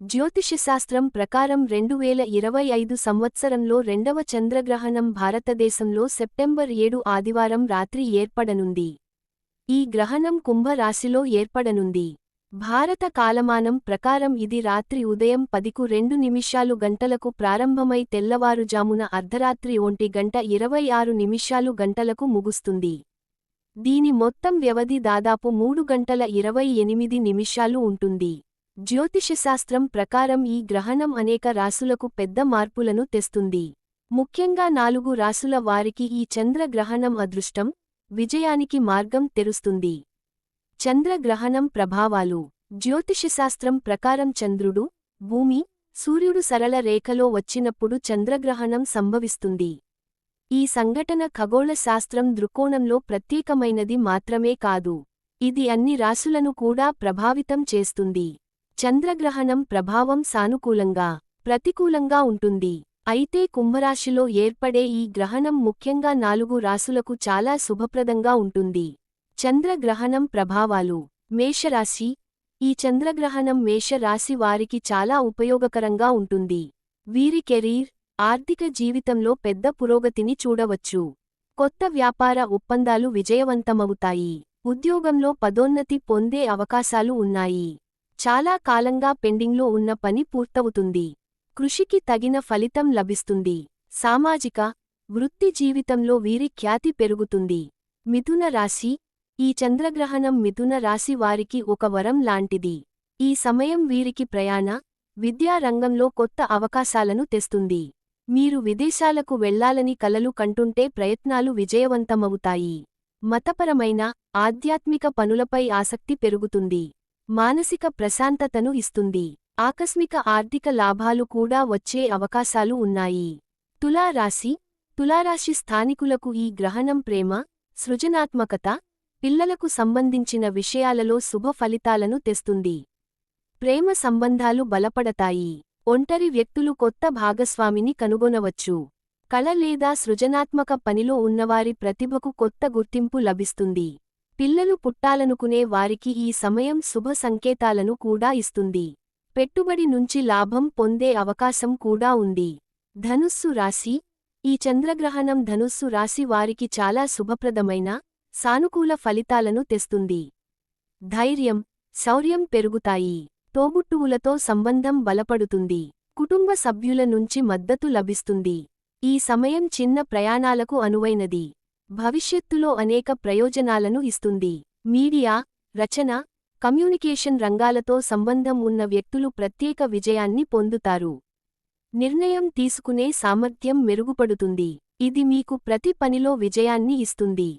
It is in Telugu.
జ్యోతిషశాస్త్రం ప్రకారం రెండు వేల ఇరవై ఐదు సంవత్సరంలో రెండవ చంద్రగ్రహణం భారతదేశంలో సెప్టెంబర్ ఏడు ఆదివారం రాత్రి ఏర్పడనుంది. ఈ గ్రహణం కుంభరాశిలో ఏర్పడనుంది. భారత కాలమానం ప్రకారం ఇది రాత్రి ఉదయం పదికు రెండు నిమిషాలు గంటలకు ప్రారంభమై తెల్లవారుజామున అర్ధరాత్రి ఒంటి గంట ఇరవై ఆరు నిమిషాలు గంటలకు ముగుస్తుంది. దీని మొత్తం వ్యవధి దాదాపు మూడు గంటల ఇరవై ఎనిమిది నిమిషాలు ఉంటుంది. జ్యోతిషశాస్త్రం ప్రకారం ఈ గ్రహణం అనేక రాసులకు పెద్ద మార్పులను తెస్తుంది. ముఖ్యంగా నాలుగు రాసుల వారికి ఈ చంద్రగ్రహణం అదృష్టం విజయానికి మార్గం తెరుస్తుంది. చంద్రగ్రహణం ప్రభావాలు. జ్యోతిషశాస్త్రం ప్రకారం చంద్రుడు భూమి సూర్యుడు సరళ రేఖలో వచ్చినప్పుడు చంద్రగ్రహణం సంభవిస్తుంది. ఈ సంఘటన ఖగోళ శాస్త్రం దృక్కోణంలో ప్రత్యేకమైనది మాత్రమే కాదు. ఇది అన్ని రాసులను కూడా ప్రభావితం చేస్తుంది. చంద్రగ్రహణం ప్రభావం సానుకూలంగా ప్రతికూలంగా ఉంటుంది. అయితే కుంభరాశిలో ఏర్పడే ఈ గ్రహణం ముఖ్యంగా నాలుగు రాసులకు చాలా శుభప్రదంగా ఉంటుంది. చంద్రగ్రహణం ప్రభావాలు. మేషరాశి. ఈ చంద్రగ్రహణం మేషరాశి వారికి చాలా ఉపయోగకరంగా ఉంటుంది. వీరి కెరీర్ ఆర్థిక జీవితంలో పెద్ద పురోగతిని చూడవచ్చు. కొత్త వ్యాపార ఒప్పందాలు విజయవంతమవుతాయి. ఉద్యోగంలో పదోన్నతి పొందే అవకాశాలు ఉన్నాయి. చాలా కాలంగా పెండింగ్లో ఉన్న పని పూర్తవుతుంది. కృషికి తగిన ఫలితం లభిస్తుంది. సామాజిక వృత్తి జీవితంలో వీరి ఖ్యాతి పెరుగుతుంది. మిథున రాశి ఈ చంద్రగ్రహణం మిథున రాశి వారికి ఒక వరం లాంటిది. ఈ సమయం వీరికి ప్రయాణ విద్యా రంగంలో కొత్త అవకాశాలను తెస్తుంది. మీరు విదేశాలకు వెళ్ళాలని కలలు కంటుంటే ప్రయత్నాలు విజయవంతమవుతాయి. మతపరమైన ఆధ్యాత్మిక పనులపై ఆసక్తి పెరుగుతుంది. మానసిక ప్రశాంతతను ఇస్తుంది. ఆకస్మిక ఆర్థిక లాభాలు కూడా వచ్చే అవకాశాలు ఉన్నాయి. తులారాశి. తులారాశి స్థానికులకు ఈ గ్రహణం ప్రేమ సృజనాత్మకత పిల్లలకు సంబంధించిన విషయాలలో శుభ ఫలితాలను తెస్తుంది. ప్రేమ సంబంధాలు బలపడతాయి. ఒంటరి వ్యక్తులు కొత్త భాగస్వామిని కనుగొనవచ్చు. కళ లేదా సృజనాత్మక పనిలో ఉన్నవారి ప్రతిభకు కొత్త గుర్తింపు లభిస్తుంది. పిల్లలు పుట్టాలనుకునే వారికి ఈ సమయం శుభ సంకేతాలను కూడా ఇస్తుంది. పెట్టుబడి నుంచి లాభం పొందే అవకాశం కూడా ఉంది. ధనుస్సు రాశి. ఈ చంద్రగ్రహణం ధనుస్సు రాశి వారికి చాలా శుభప్రదమైన సానుకూల ఫలితాలను తెస్తుంది. ధైర్యం. శౌర్యం పెరుగుతాయి. తోబుట్టువులతో సంబంధం బలపడుతుంది. కుటుంబ సభ్యుల నుంచి మద్దతు లభిస్తుంది. ఈ సమయం చిన్న ప్రయాణాలకు అనువైనది. భవిష్యత్తులో అనేక ప్రయోజనాలను ఇస్తుంది. మీడియా రచన కమ్యూనికేషన్ రంగాలతో సంబంధం ఉన్న వ్యక్తులు ప్రత్యేక విజయాన్ని పొందుతారు. నిర్ణయం తీసుకునే సామర్థ్యం మెరుగుపడుతుంది. ఇది మీకు ప్రతి పనిలో విజయాన్ని ఇస్తుంది.